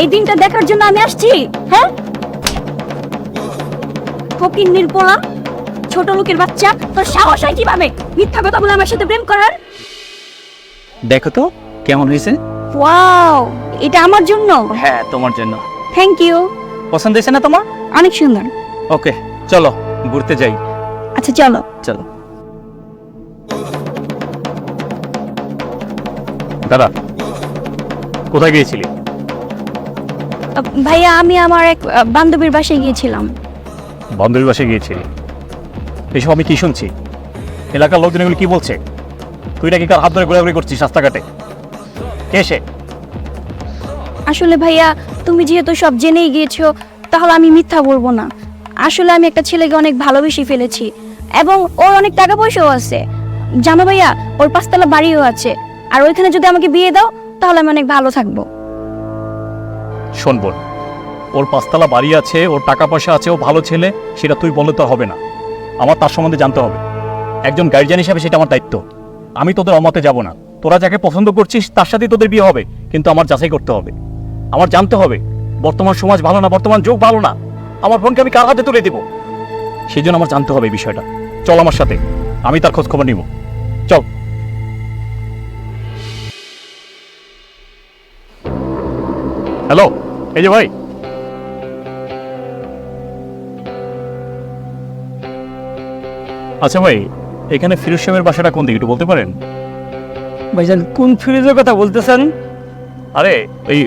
এই দিনটা দেখার জন্য আমি আসছি হ্যাঁ? ফকির নির্পলা ছোট লোকের বাচ্চা তোর সাহস হয় কীভাবে? মিথ্যা কথা বলে আমার সাথে প্রেম করার? দেখো তো কেমন হয়েছে? ওয়াও এটা আমার জন্য। হ্যাঁ তোমার জন্য। থ্যাংক ইউ পছন্দ হয়েছে না তোমার? অনেক সুন্দর। ওকে চলো ঘুরতে যাই। আচ্ছা চলো। চলো। দাদা কোথায় গিয়েছিলি? ভাইয়া আমি আমার এক বান্ধবীর বাসায় গিয়েছিলাম। বান্ধবীর বাসায় গিয়েছিলি? এসব আমি কি শুনছি? এলাকার লোকজন এগুলো কি বলছে? তুই নাকি কার হাত ধরে ঘোরাঘুরি করছিস রাস্তাঘাটে? কে সে? আসলে ভাইয়া তুমি যেহেতু সব জেনেই গিয়েছো তাহলে আমি মিথ্যা বলব না। আসলে আমি একটা ছেলেকে অনেক ভালোবেসে ফেলেছি এবং ওর অনেক টাকা পয়সাও আছে। জানো ভাইয়া ওর পাঁচতলা বাড়িও আছে আর ওইখানে যদি আমাকে বিয়ে দাও তাহলে আমি অনেক ভালো থাকব। শোন বোন ওর পাঁচতলা বাড়ি আছে, ওর টাকা পয়সা আছে, ও ভালো ছেলে, সেটা তুই বললে তো হবে না। আমার তার সম্বন্ধে জানতে হবে। একজন গার্জিয়ান হিসাবে সেটা আমার দায়িত্ব। আমি তোদের অমতে যাব না। তোরা যাকে পছন্দ করছিস, তার সাথেই তোদের বিয়ে হবে, কিন্তু আমার যাচাই করতে হবে। আমার জানতে হবে, বর্তমান সমাজ ভালো না, বর্তমান যুগ ভালো না। আমার বোনকে আমি কার হাতে তুলে দেবো? সেই জন্য আমার জানতে হবে বিষয়টা। চল আমার সাথে। আমি তার খোঁজ খবর নিব। চল। হ্যালো এই যে ভাই। আচ্ছা ভাই এখানে ফিরোজ সাহেবের বাসাটা কোন দিকে একটু বলতে পারেন? ভাইজান কোন ফ্রিজের কথা বলতেছেন? আরে এই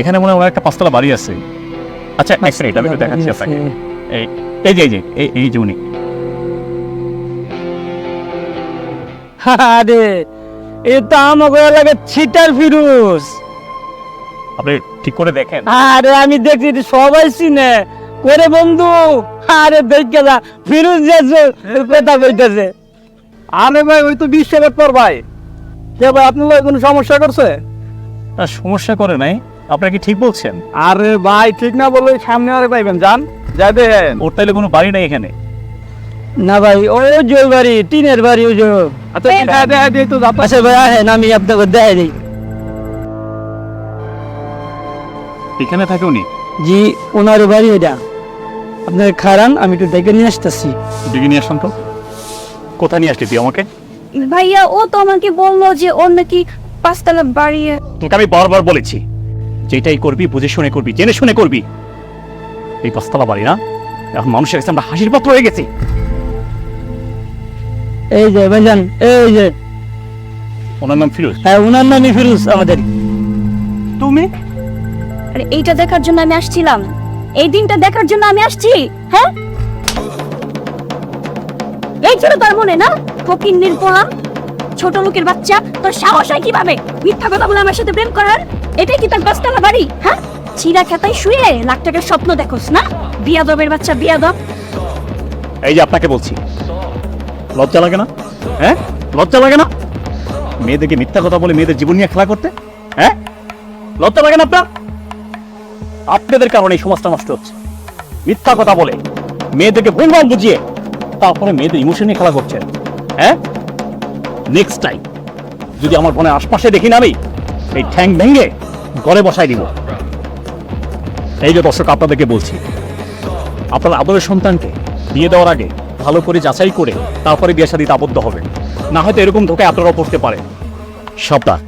এখানে মনে হয় একটা পাঁচতলা বাড়ি আছে। আচ্ছা এক মিনিট আমি দেখাচ্ছি আপনাকে। এই এই যে এই যে এই এই যে উনি। আরে এ তো আমাকে লাগে ছিটার ফিরুজ আপনি ঠিক করে দেখেন। আরে আমি দেখছি সবাই চিনে। করে বন্ধু আরে দেখে যা ফিরুজ যাচ্ছে কথা কইতেছে আরে ভাই ওই তো বিশ টাকার পর ভাই। কে ভাই আপনার লগে কোনো সমস্যা করছে? না সমস্যা করে নাই। আপনারা কি ঠিক বলছেন? আরে ভাই ঠিক না বলে সামনে আরে পাইবেন যান যাই দেখেন। ওর তাইলে কোনো বাড়ি নাই এখানে? না ভাই ওই যে বাড়ি টিনের বাড়ি ওই যে আচ্ছা দেখা দেখা দিয়ে তো আচ্ছা ভাই আহেন আমি আপনাকে দেখাই দিই। এখানে থাকে উনি? জি ওনার বাড়ি এটা। আপনার খারান আমি একটু দেখে নিয়ে আসতেছি। দিকে নিয়ে আসুন তো। কোথায় নিয়ে আসলি তুই আমাকে? ভাইয়া ও তো আমাকে বলল যে ওর নাকি পাঁচতলা বাড়ি। তোকে আমি বারবার বলেছি যেটাই করবি বুঝে শুনে করবি জেনে শুনে করবি। এই পাঁচতলা বাড়ি না? এখন মানুষের কাছে আমরা হাসির পাত্র হয়ে গেছি। এই যে ভাইজান এই যে। ওনার নাম ফিরোজ। হ্যাঁ ওনার নামই ফিরুজ আমাদের। তুমি? আর এইটা দেখার জন্য আমি আসছিলাম। এই দিনটা দেখার জন্য আমি আসছি হ্যাঁ? এই ছিল তার মনে না? ফকির নির্পলা ছোট লোকের বাচ্চা, তোর সাহস হয় কীভাবে? মিথ্যা কথা বলে আমার সাথে প্রেম করার? এটাই কি তার পাঁচতলা বাড়ি হ্যাঁ? চিরা খেতায় শুয়ে লাখ টাকার স্বপ্ন দেখোস, না? বিয়াদবের বাচ্চা, বিয়াদব। এই যে আপনাকে বলছি। লজ্জা লাগে না? হ্যাঁ? লজ্জা লাগে না? মেয়েদেরকে মিথ্যা কথা বলে মেয়েদের জীবন নিয়ে খেলা করতে? হ্যাঁ? লজ্জা লাগে না আপনার? আপনাদের কারণে এই সমাজটা নষ্ট হচ্ছে। মিথ্যা কথা বলে মেয়েদেরকে ভুলভাল বুঝিয়ে তারপরে মেয়েদের ইমোশন নিয়ে খেলা করছেন। হ্যাঁ? নেক্সট টাইম যদি আমার বোনের আশপাশে দেখি না আমি, এই ঠ্যাং ভেঙে ঘরে বসাই দিব। এই যে দর্শক, আপনাদেরকে বলছি, আপনার আদরের সন্তানকে বিয়ে দেওয়ার আগে ভালো করে যাচাই করে তারপরে বিয়ে শাদিতে আবদ্ধ হবেন। না হয়তো এরকম ধোকায় আপনারাও পড়তে পারে সাবধান।